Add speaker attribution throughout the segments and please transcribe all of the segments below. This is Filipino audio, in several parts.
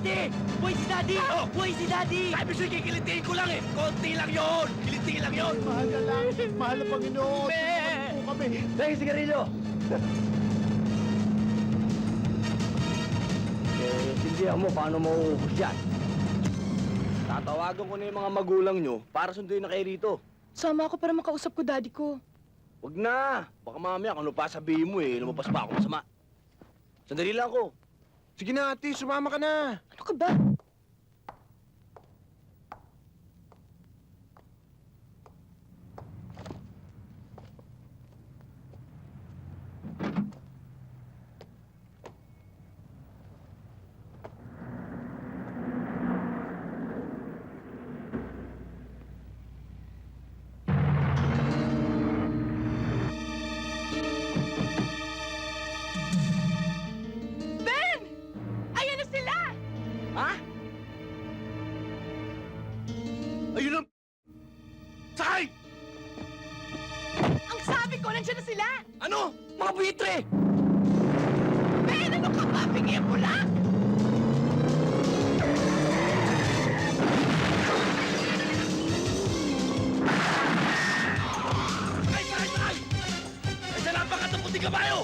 Speaker 1: Ate! Buhay si Daddy!
Speaker 2: Oh!
Speaker 1: Buhay si Daddy!
Speaker 2: Sabi sa'yo, kikilitiin ko lang eh. Konti lang yon. Kilitiin lang yon.
Speaker 3: Mahal na lang. Mahal na Panginoon.
Speaker 2: Be!
Speaker 3: Po kami.
Speaker 1: Dahil sigarilyo! eh, sindihan mo paano mauubos yan.
Speaker 2: Tatawagan ko na yung mga magulang nyo para sunduin na kayo rito.
Speaker 4: Sama ako para makausap ko daddy ko.
Speaker 2: Huwag na. Baka mamaya kung ano pa sabihin mo eh, lumabas pa ako masama. Sandali lang ako.
Speaker 3: Sige na, ate. Sumama ka na.
Speaker 4: Ano ka ba?
Speaker 2: Ayun ang... Sakay!
Speaker 4: Ang sabi ko, nandiyan na sila!
Speaker 2: Ano? Mga buitre!
Speaker 4: Ben, ano ka ba? Bigyan mo lang!
Speaker 2: Sakay, sakay, sakay! Ay, sa napakataputi kabayo!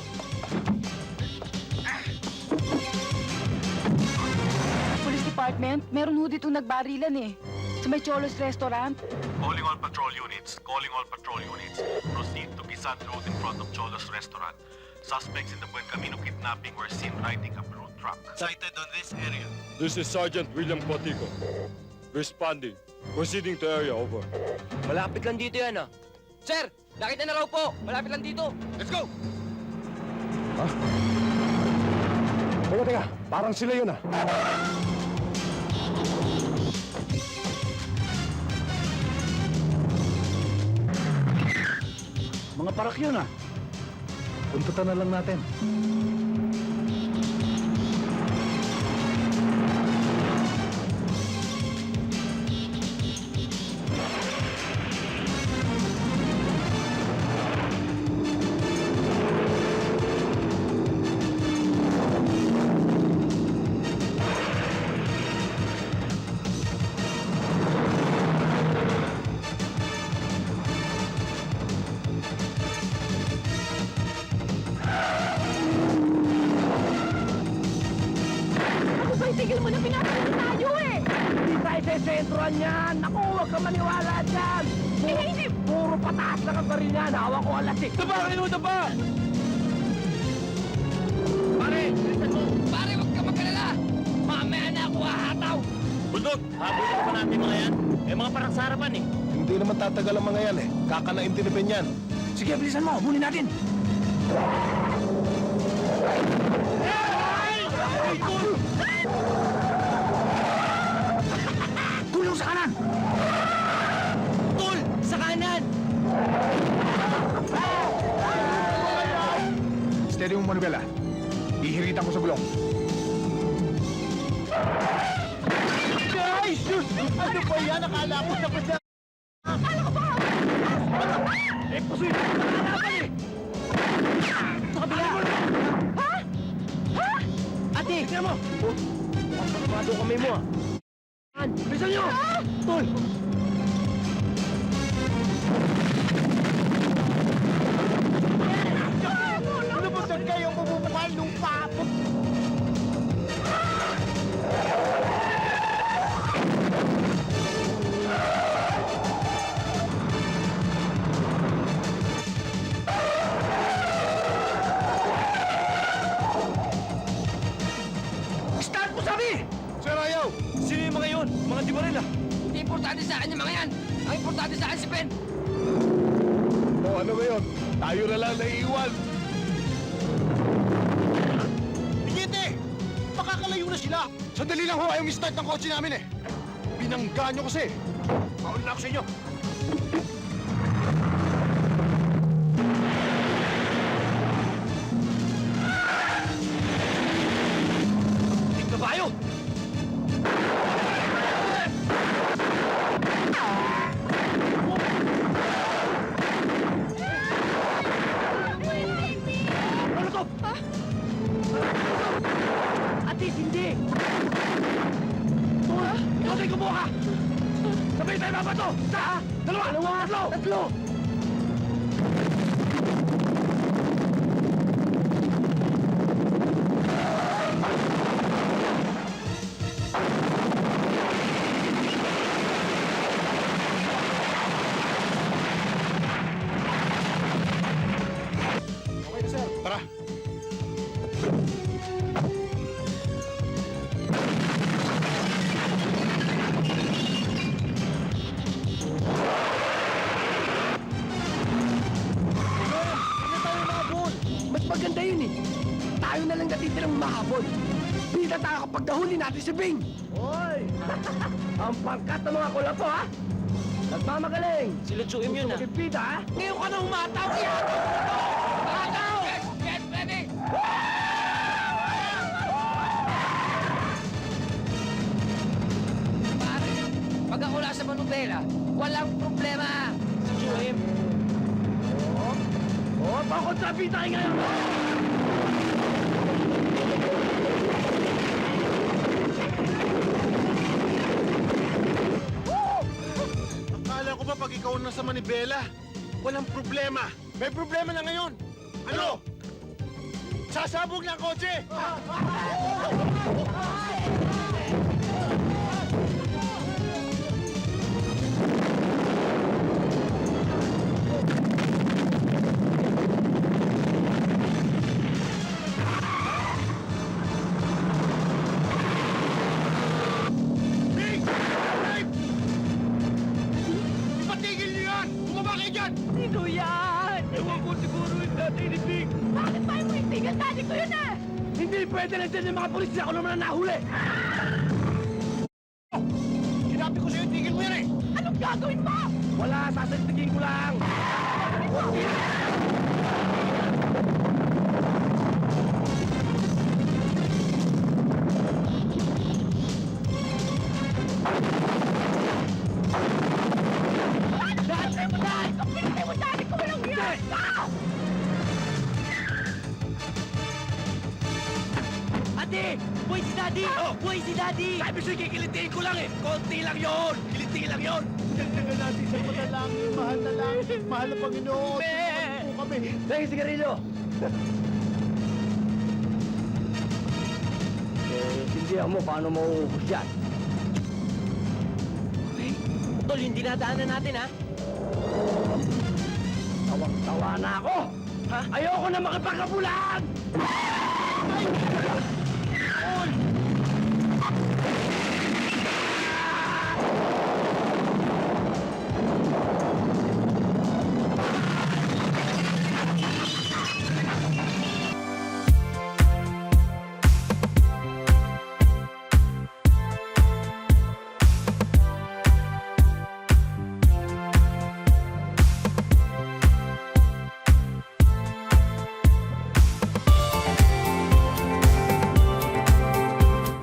Speaker 4: Police Department, meron ho dito nagbarilan eh. Sa may Cholos Restaurant.
Speaker 5: Calling all patrol units. Calling all patrol units. Proceed to Bisan Road in front of Cholos Restaurant. Suspects in the Buen Camino kidnapping were seen riding a road truck. Sighted on this area.
Speaker 6: This is Sergeant William Cotico. Responding. Proceeding to area, over.
Speaker 1: Malapit lang dito yan ah. Sir! Nakita na raw po! Malapit lang dito!
Speaker 2: Let's go!
Speaker 3: Teka, teka. Parang sila yun ah.
Speaker 1: Mga parak yun ah.
Speaker 3: Puntutan na lang natin.
Speaker 4: Itigil mo na pinapalala tayo eh!
Speaker 1: Hindi tayo sa sentroan yan! Naku, huwag ka maniwala dyan!
Speaker 4: Eh, hindi!
Speaker 1: Puro pataas lang ang baril yan! Hawak ko alas eh! Daba kayo! Daba! Pare! Pare, huwag ka magkalala! Mamaya na ako hahataw!
Speaker 2: Bundok, habulin pa natin mga yan. Eh, mga parang sa harapan eh.
Speaker 3: Hindi naman tatagal ang mga yan eh. Kakanain tinipin yan.
Speaker 1: Sige, bilisan mo! Bunin natin!
Speaker 3: Ihiritan ko sa gulong.
Speaker 1: Ay, sus! Ano ba yan? Akala ko na... Eh, puso yun! Nakalaban eh! Sa kabila! Ha? Ha? Ate! Tingnan mo! Oh, ang kamay mo ah! An, Bilisan nyo! Tol!
Speaker 3: Ano ba saan kayong bubukal nung papo?
Speaker 1: Start mo sabi!
Speaker 3: Sir, ayaw!
Speaker 1: Sino yung mga yun? Mga di baril ah! Hindi importante sa akin yung mga yan! Ang importante sa akin si Ben!
Speaker 3: O ano ba yun? Tayo na lang naiiwan. Makakalayo na sila! Sandali lang ho, ayaw start ng kotse namin eh. Binangga nyo kasi. Mauna na ako sa inyo.
Speaker 1: Sabay tayo mabato! Isa! Dalawa! Dalawa! Tatlo! Tatlo! Tayo na lang natitirang mahabol. Bida tayo kapag nahuli natin si Bing! Hoy! Ang pangkat ng mga kulapo ha! Nagmamagaling!
Speaker 2: Sila Chuim yun ah.
Speaker 1: Bida ha! Ngayon ka na umataw! Iyan! Umataw! Get ready!
Speaker 7: Pare, pag ako nasa Manubela, walang problema.
Speaker 2: Si Chuim.
Speaker 1: Oh, pakontrapi tayo ngayon!
Speaker 3: Na sa Manibela, walang problema. May problema na ngayon. Ano? Sasabog ng kotse! Big!
Speaker 1: ko
Speaker 4: yun eh!
Speaker 1: Hindi pwede lang dyan yung mga polis ako naman na nahuli.
Speaker 3: Sinabi ko sa'yo, tigil mo yan eh!
Speaker 4: Anong gagawin mo?
Speaker 1: Wala, sasaltigin ko lang.
Speaker 4: Dati
Speaker 1: Ate! Boy si Daddy! Oh! Boy si Daddy! Sabi sa'yo, kikilitiin ko lang eh! Konti lang yon! Kilitiin lang yon!
Speaker 3: Dagdagan natin sa panalangin, mahal na lang, mahal na Panginoon.
Speaker 1: Me!
Speaker 3: Po kami.
Speaker 1: Dahil sigarilyo! eh, sindihan mo paano mauubos yan.
Speaker 2: Tol, yung dinadaanan natin ah.
Speaker 1: Tawang-tawa na ako! Ha? Ayoko na makipagkabulan!